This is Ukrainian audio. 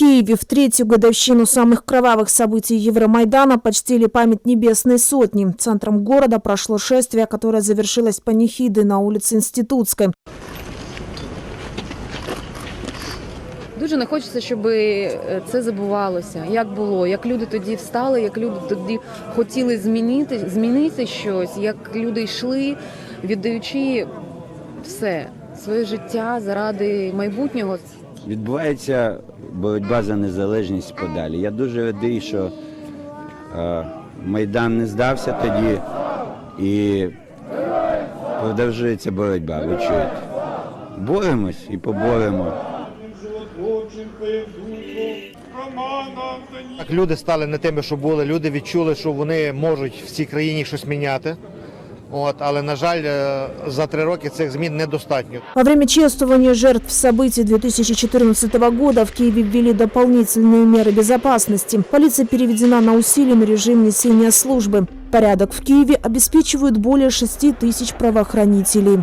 Киеве в третью годовщину самых кровавых событий Евромайдана почтили память Небесной Сотни. Центром города прошло шествие, которое завершилось панихидой на улице Институтской. Дуже не хочеться, щоб е, це забувалося. Як було, як люди тоді встали, як люди тоді хотіли змінити, змінити щось, як люди йшли, віддаючи все своє життя заради майбутнього. Відбувається боротьба за незалежність подалі. Я дуже радий, що е, Майдан не здався тоді і продовжується боротьба. Ви чуєте? Боремось і поборемо. Так, люди стали не тими, що були. Люди відчули, що вони можуть в цій країні щось міняти. От, але, на жаль, е, за три роки цих змін недостатньо. Во время чествования жертв событий 2014 года в Киеве ввели дополнительные меры безопасности. Полиция переведена на усиленный режим несения службы. Порядок в Киеве обеспечивают более 6 тысяч правоохранителей.